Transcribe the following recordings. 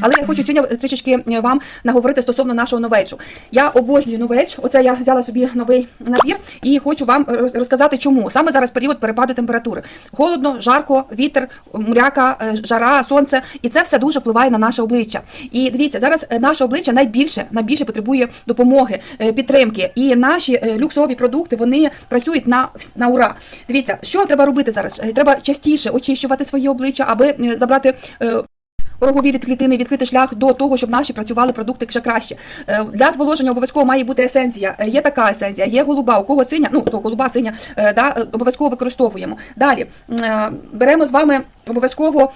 Але я хочу сьогодні трішечки е, вам наговорити стосовно нашого новейджу. Я обожнюю новейдж. Оце я взяла собі новий набір і хочу вам роз- розказати, чому саме зараз період перепаду температури. Холодно, жарко, вітер, мряка, е, жара, сонце, і це все дуже впливає на наше обличчя. І дивіться, зараз е, наше обличчя найбільше найбільше потребує допомоги, е, підтримки. І наші е, люксові продукти вони працюють на, на ура. Дивіться, що треба робити зараз? Е, Треба частіше очищувати своє обличчя, аби е, забрати. Порогові від клітини відкрити шлях до того, щоб наші працювали продукти ще краще. Е, Для зволоження обов'язково має бути есенція. Е, Є така есенція, є голуба. У кого синя, ну то голуба синя, е, да, обов'язково використовуємо. Далі беремо з вами обов'язково.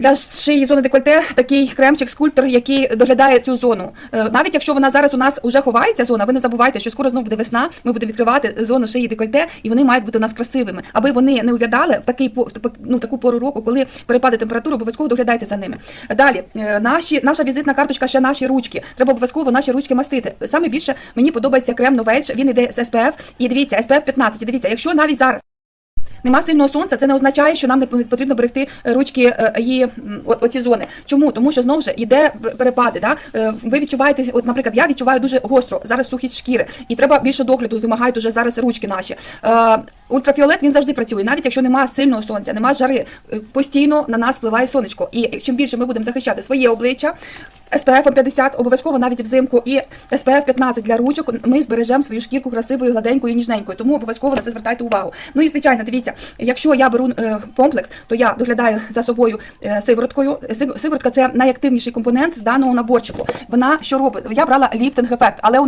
Для шиї зони декольте такий кремчик скульптор, який доглядає цю зону. Е, Навіть якщо вона зараз у нас вже ховається зона, ви не забувайте, що скоро знову буде весна. Ми будемо відкривати зону шиї декольте, і вони мають бути у нас красивими, аби вони не увядали в такий по- ну, таку пору року, коли перепаде температури, обов'язково доглядайте за ними. Далі е, наші наша візитна карточка ще наші ручки. Треба обов'язково наші ручки мастити. Саме більше мені подобається крем Novage, Він йде з SPF. І дивіться, SPF 15. І Дивіться, якщо навіть зараз. Нема сильного сонця, це не означає, що нам не потрібно берегти е, ручки е, її оці зони. Чому? Тому що знову ж йде перепади. Да? Е, Ви відчуваєте, от, наприклад, я відчуваю дуже гостро зараз сухість шкіри, і треба більше догляду, вимагають уже зараз ручки наші. Ультрафіолет він завжди працює, навіть якщо немає сильного сонця, немає жари, е, постійно на нас впливає сонечко. І чим більше ми будемо захищати своє обличчя. SPF 50 обов'язково навіть взимку і SPF 15 для ручок. Ми збережемо свою шкірку красивою, гладенькою, ніжненькою. Тому обов'язково на це звертайте увагу. Ну і звичайно, дивіться, якщо я беру е, комплекс, то я доглядаю за собою е, сивороткою. Сив- Сиворотка це найактивніший компонент з даного наборчику. Вона що робить? Я брала ліфтинг ефект, але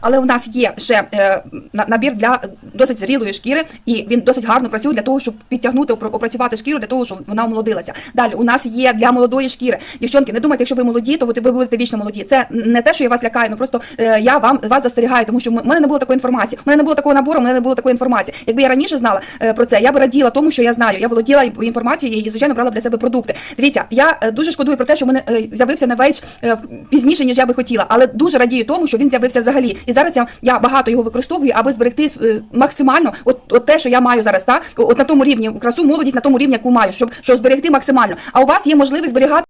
але у нас є ще е, на- набір для досить зрілої шкіри, і він досить гарно працює для того, щоб підтягнути, опра- опрацювати шкіру, для того, щоб вона омолодилася. Далі у нас є для молодої шкіри. Дівчонки, не думайте, якщо ви молоді, то ви будете вічно молоді. Це не те, що я вас лякаю, ну просто е, я вам вас застерігаю, тому що в мене не було такої інформації. У мене не було такого набору, у мене не було такої інформації. Якби я раніше знала е, про це, я б раділа тому, що я знаю. Я володіла інформацією і звичайно брала для себе продукти. Дивіться, я дуже шкодую про те, що в мене з'явився е, пізніше, ніж я би хотіла, але дуже радію тому, що він з'явився взагалі. І зараз я, я багато його використовую, аби зберегти е, максимально от, от те, що я маю зараз, та от на тому рівні красу, молодість на тому рівні, яку маю, щоб, щоб зберегти максимально. А у вас є можливість зберігати.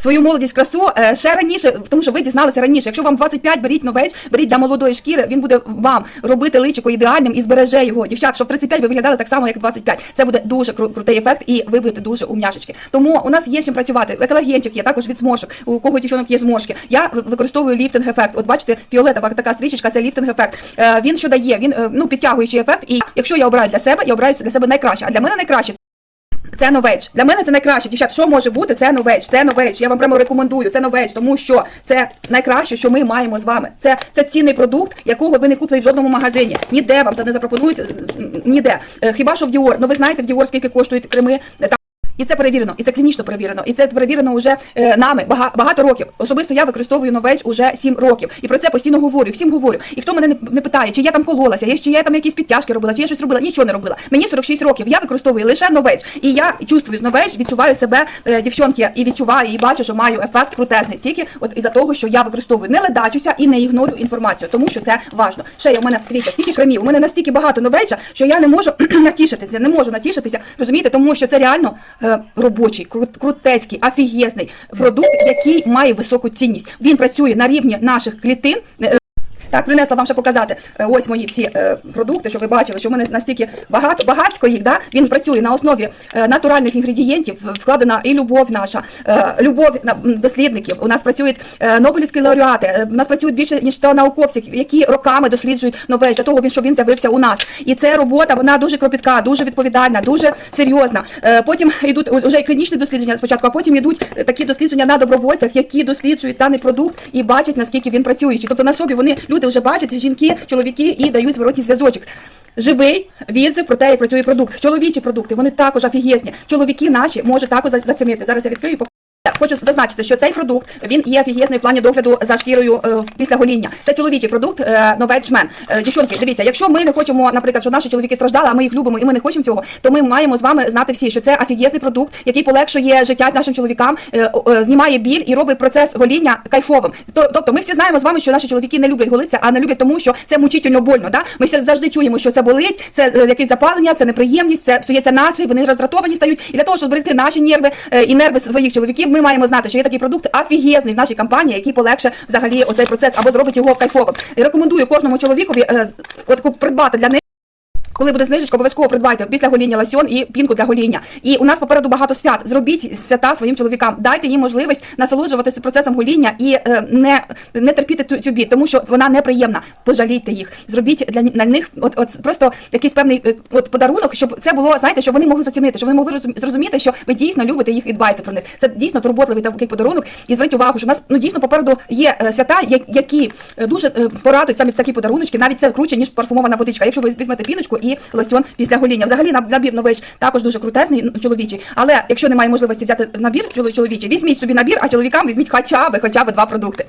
Свою молодість, красу е, ще раніше, тому що ви дізналися раніше. Якщо вам 25, беріть новеч, беріть для молодої шкіри, він буде вам робити личико ідеальним і збереже його. Дівчат, що в 35 ви виглядали так само, як в 25. Це буде дуже кру- крутий ефект, і ви будете дуже умняшечки. Тому у нас є чим працювати. Екологенчик є також від зморшок. У кого дівчонок є зморшки. Я використовую ліфтинг ефект. От бачите, фіолетова така стрічечка, це ліфтинг ефект. Е, він що дає? Він е, ну підтягуючий ефект. І якщо я обираю для себе, я обираю для себе найкраще. А для мене найкраще це новеч. Для мене це найкраще. Дівчат, що може бути? Це новеч, Це новеч. Я вам прямо рекомендую. Це новеч, тому що це найкраще, що ми маємо з вами. Це, це цінний продукт, якого ви не купите в жодному магазині. Ніде вам це не запропонують. Ніде. Е, Хіба що в Діор. Ну ви знаєте, в Діор скільки коштують креми. І це перевірено, і це клінічно перевірено, і це перевірено вже е, нами бага- багато років. Особисто я використовую новеч уже 7 років, і про це постійно говорю, всім говорю. І хто мене не, питає, чи я там кололася, я- чи я там якісь підтяжки робила, чи я щось робила, нічого не робила. Мені 46 років. Я використовую лише новеч, і я чувствую з новеч, відчуваю себе е, дівчонки, і відчуваю, і бачу, що маю ефект крутезний. Тільки от із-за того, що я використовую не ледачуся і не ігнорю інформацію, тому що це важно. Ще є у мене дивіться, стільки кремів. У мене настільки багато новеча, що я не можу натішитися, не можу натішитися, розумієте, тому що це реально е, робочий, крут, крутецький, афігезний продукт, який має високу цінність. Він працює на рівні наших клітин. Так, принесла вам ще показати. Е, Ось мої всі е, продукти, щоб ви бачили, що в мене настільки багато, багатько їх. Да? Він працює на основі е, натуральних інгредієнтів, вкладена і любов наша, любов дослідників. У нас працюють Нобелівські лауреати, у нас працюють більше ніж 100 науковців, які роками досліджують нове для того, щоб він з'явився у нас. І це робота, вона дуже кропітка, дуже відповідальна, дуже серйозна. Потім йдуть уже і клінічні дослідження спочатку, а потім йдуть такі дослідження на добровольцях, які досліджують даний продукт і бачать наскільки він працюючий. Тобто на собі вони люди вже бачать жінки, чоловіки і дають зворотній зв'язочок. Живий відзив про те, як працює продукт. Чоловічі продукти вони також офігезні. Чоловіки наші можуть також за- зацінити. Зараз я відкрию. і покажу. Так, Хочу зазначити, що цей продукт він є офігезний в плані догляду за шкірою е, після гоління. Це чоловічий продукт е, Новеджмен. Е, дівчонки, дивіться, якщо ми не хочемо, наприклад, щоб наші чоловіки страждали, а ми їх любимо і ми не хочемо цього, то ми маємо з вами знати всі, що це офігезний продукт, який полегшує життя нашим чоловікам, е, е, знімає біль і робить процес гоління кайфовим. То- Тобто, ми всі знаємо з вами, що наші чоловіки не люблять голитися, а не люблять тому, що це мучительно больно. Да? Ми завжди чуємо, що це болить, це е, якесь запалення, це неприємність, це псується настрій, вони роздратовані стають. І для того, щоб зберегти наші нерви е, і нерви своїх чоловіків, ми маємо знати, що є такий продукт афігезний в нашій компанії, який полегше взагалі оцей процес або зробить його кайфовим. І рекомендую кожному чоловікові е, придбати для неї. Коли буде знижечка, обов'язково придбайте після гоління лосьон і пінку для гоління. І у нас попереду багато свят. Зробіть свята своїм чоловікам. Дайте їм можливість насолоджуватися процесом гоління і е, не, не терпіти цю, цю біль, тому що вона неприємна. Пожалійте їх. Зробіть для на них от, от просто якийсь певний е, от подарунок, щоб це було, знаєте, щоб вони могли зацінити, щоб вони могли зрозуміти, що ви дійсно любите їх і дбаєте про них. Це дійсно турботливий такий подарунок. І зверніть увагу, що у нас ну дійсно попереду є е, свята, які е, дуже порадують саме такі подаруночки. Навіть це круче ніж парфумована водичка. Якщо ви візьмете піночку і лосьон після гоління. Взагалі набір нович також дуже крутезний м, чоловічий. Але якщо немає можливості взяти набір чоло- чоловічий, візьміть собі набір, а чоловікам візьміть хоча б хоча б два продукти.